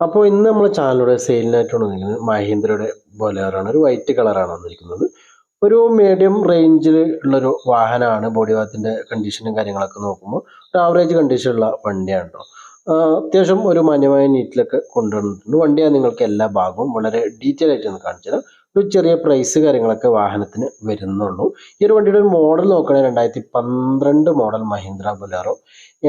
അപ്പോൾ ഇന്ന് നമ്മൾ ചാനലിലൂടെ സെയിലിനായിട്ടാണ് വന്നിരിക്കുന്നത്. മഹീന്ദ്രയുടെ ബൊലേറാണ് ഒരു വൈറ്റ് കളറാണ് വന്നിരിക്കുന്നത്. ഒരു മീഡിയം റേഞ്ചിൽ ഉള്ളൊരു വാഹനമാണ്. ബോഡി ഭാഗത്തിന്റെ കണ്ടീഷനും കാര്യങ്ങളൊക്കെ നോക്കുമ്പോൾ ഒരു ആവറേജ് കണ്ടീഷനുള്ള വണ്ടിയാണ് കേട്ടോ അത്യാവശ്യം ഒരു മാന്യമായ നീറ്റിലൊക്കെ കൊണ്ടുവന്നിട്ടുണ്ട്. വണ്ടി ഞാൻ നിങ്ങൾക്ക് എല്ലാ ഭാഗവും വളരെ ഡീറ്റെയിൽ ആയിട്ട് ഒന്ന് കാണിച്ചു തരാം ഒരു ചെറിയ പ്രൈസ് കാര്യങ്ങളൊക്കെ വാഹനത്തിന് വരുന്നുള്ളൂ. ഈ ഒരു വണ്ടിയുടെ ഒരു മോഡൽ നോക്കുകയാണെങ്കിൽ രണ്ടായിരത്തി പന്ത്രണ്ട് model Mahindra ബുലാറോ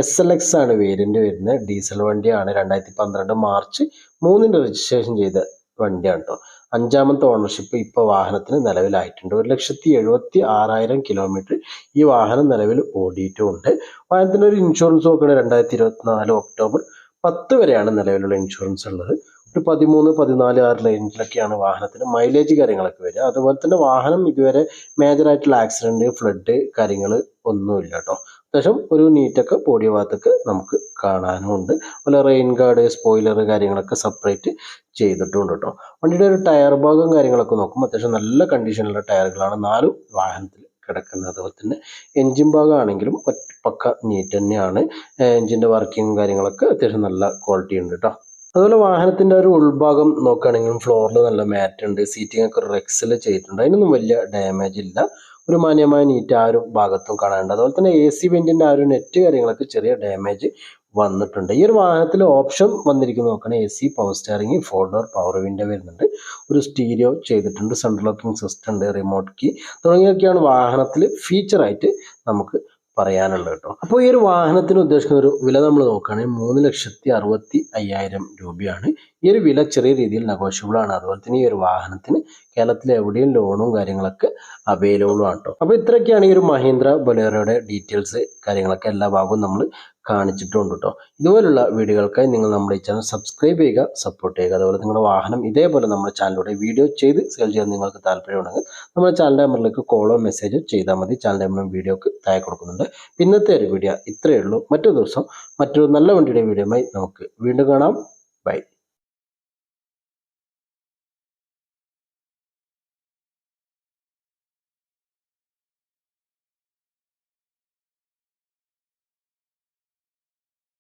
S L X ആണ് വേരിയന്റ് വരുന്നത്. ഡീസൽ വണ്ടിയാണ് രണ്ടായിരത്തി പന്ത്രണ്ട് മാർച്ച് മൂന്നിന് രജിസ്ട്രേഷൻ ചെയ്ത വണ്ടിയാണ് കേട്ടോ അഞ്ചാമത്തെ ഓണർഷിപ്പ് ഇപ്പോൾ വാഹനത്തിന് നിലവിലായിട്ടുണ്ട്. ഒരു ലക്ഷത്തി എഴുപത്തി ആറായിരം കിലോമീറ്റർ ഈ വാഹനം നിലവിൽ ഓടിയിട്ടുമുണ്ട് വാഹനത്തിന്റെ ഒരു ഇൻഷുറൻസ് നോക്കുകയാണെങ്കിൽ രണ്ടായിരത്തി ഇരുപത്തിനാല് ഒക്ടോബർ പത്ത് വരെയാണ് നിലവിലുള്ള ഇൻഷുറൻസ് ഉള്ളത്. ഒരു പതിമൂന്ന് പതിനാല് ആ റേഞ്ചിലൊക്കെയാണ് വാഹനത്തിന് മൈലേജ് കാര്യങ്ങളൊക്കെ വരിക. അതുപോലെ തന്നെ വാഹനം ഇതുവരെ മേജറായിട്ടുള്ള ആക്സിഡന്റ് ഫ്ലഡ് കാര്യങ്ങൾ ഒന്നുമില്ല കേട്ടോ അത്യാവശ്യം ഒരു നീറ്റൊക്കെ ബോഡി ഭാഗത്തൊക്കെ നമുക്ക് കാണാനും ഉണ്ട് അതുപോലെ റെയിൻ ഗാർഡ് സ്പോയിലർ കാര്യങ്ങളൊക്കെ സെപ്പറേറ്റ് ചെയ്തിട്ടുണ്ട് കേട്ടോ വണ്ടിയുടെ ഒരു ടയർ ഭാഗം കാര്യങ്ങളൊക്കെ നോക്കുമ്പോൾ അത്യാവശ്യം നല്ല കണ്ടീഷനിലുള്ള ടയറുകളാണ് നാലും വാഹനത്തിൽ കിടക്കുന്നത്. അതുപോലെ തന്നെ എൻജിൻ ഭാഗമാണെങ്കിലും പക്ക നീറ്റ് തന്നെയാണ്. എൻജിന്റെ വർക്കിങ്ങും കാര്യങ്ങളൊക്കെ അത്യാവശ്യം നല്ല ക്വാളിറ്റി ഉണ്ട് കേട്ടോ അതുപോലെ വാഹനത്തിന്റെ ഒരു ഉൾഭാഗം നോക്കുകയാണെങ്കിലും ഫ്ലോറിൽ നല്ല മാറ്റ് ഉണ്ട്. സീറ്റിംഗ് ഒക്കെ റെക്സിൽ ചെയ്തിട്ടുണ്ട്. അതിനൊന്നും വലിയ ഡാമേജ് ഇല്ല. ഒരു മാന്യമായ നീറ്റ് ആ ഒരു ഭാഗത്തും കാണാനുണ്ട്. അതുപോലെ തന്നെ എ സി വെന്റിന്റെ ആ ഒരു നെറ്റ് കാര്യങ്ങളൊക്കെ ചെറിയ ഡാമേജ് വന്നിട്ടുണ്ട്. ഈ ഒരു വാഹനത്തിൽ ഓപ്ഷൻ വന്നിരിക്കുന്ന നോക്കുകയാണെങ്കിൽ A C power steering four door power window വരുന്നുണ്ട്. ഒരു സ്റ്റീരിയോ ചെയ്തിട്ടുണ്ട്. സെൻട്രൽ ലോക്കിംഗ് സിസ്റ്റം ഉണ്ട്. റിമോട്ട് കീ തുടങ്ങിയൊക്കെയാണ് വാഹനത്തിൽ ഫീച്ചറായിട്ട് നമുക്ക് പറയാനുള്ളത് കേട്ടോ. അപ്പോൾ ഈ ഒരു വാഹനത്തിന് ഉദ്ദേശിക്കുന്ന ഒരു വില നമ്മൾ നോക്കുകയാണെങ്കിൽ മൂന്ന് ലക്ഷത്തി അറുപത്തി അയ്യായിരം രൂപയാണ്. ഈ ഒരു വില ചെറിയ രീതിയിൽ നെഗോഷ്യബിൾ ആണ്. അതുപോലെ തന്നെ ഈ ഒരു വാഹനത്തിന് കേരളത്തിൽ എവിടെയും ലോണും കാര്യങ്ങളൊക്കെ അവൈലബിൾ ആണ് കേട്ടോ അപ്പോൾ ഇത്രയൊക്കെയാണ് ഈ ഒരു മഹീന്ദ്ര ബൊലേറോയുടെ ഡീറ്റെയിൽസ് കാര്യങ്ങളൊക്കെ എല്ലാ ഭാഗവും നമ്മൾ കാണിച്ചിട്ടുണ്ട് കേട്ടോ ഇതുപോലുള്ള വീഡിയോകൾക്കായി നിങ്ങൾ നമ്മുടെ ഈ ചാനൽ സബ്സ്ക്രൈബ് ചെയ്യുക സപ്പോർട്ട് ചെയ്യുക. അതുപോലെ നിങ്ങളുടെ വാഹനം ഇതേപോലെ നമ്മുടെ ചാനലിലൂടെ വീഡിയോ ചെയ്ത് സെയിൽ ചെയ്യാൻ നിങ്ങൾക്ക് താല്പര്യമുണ്ടെങ്കിൽ നമ്മുടെ ചാനൽ നമ്പറിലേക്ക് കോളോ മെസ്സേജോ ചെയ്താൽ മതി. ചാനൽ നമ്പറും വീഡിയോക്ക് താഴെ കൊടുക്കുന്നുണ്ട്. പിന്നത്തെ ഒരു വീഡിയോ ഇത്രയേ ഉള്ളൂ. മറ്റൊരു ദിവസം മറ്റൊരു നല്ല വണ്ടിയുടെ വീഡിയോയുമായി നമുക്ക് വീണ്ടും കാണാം. ബൈ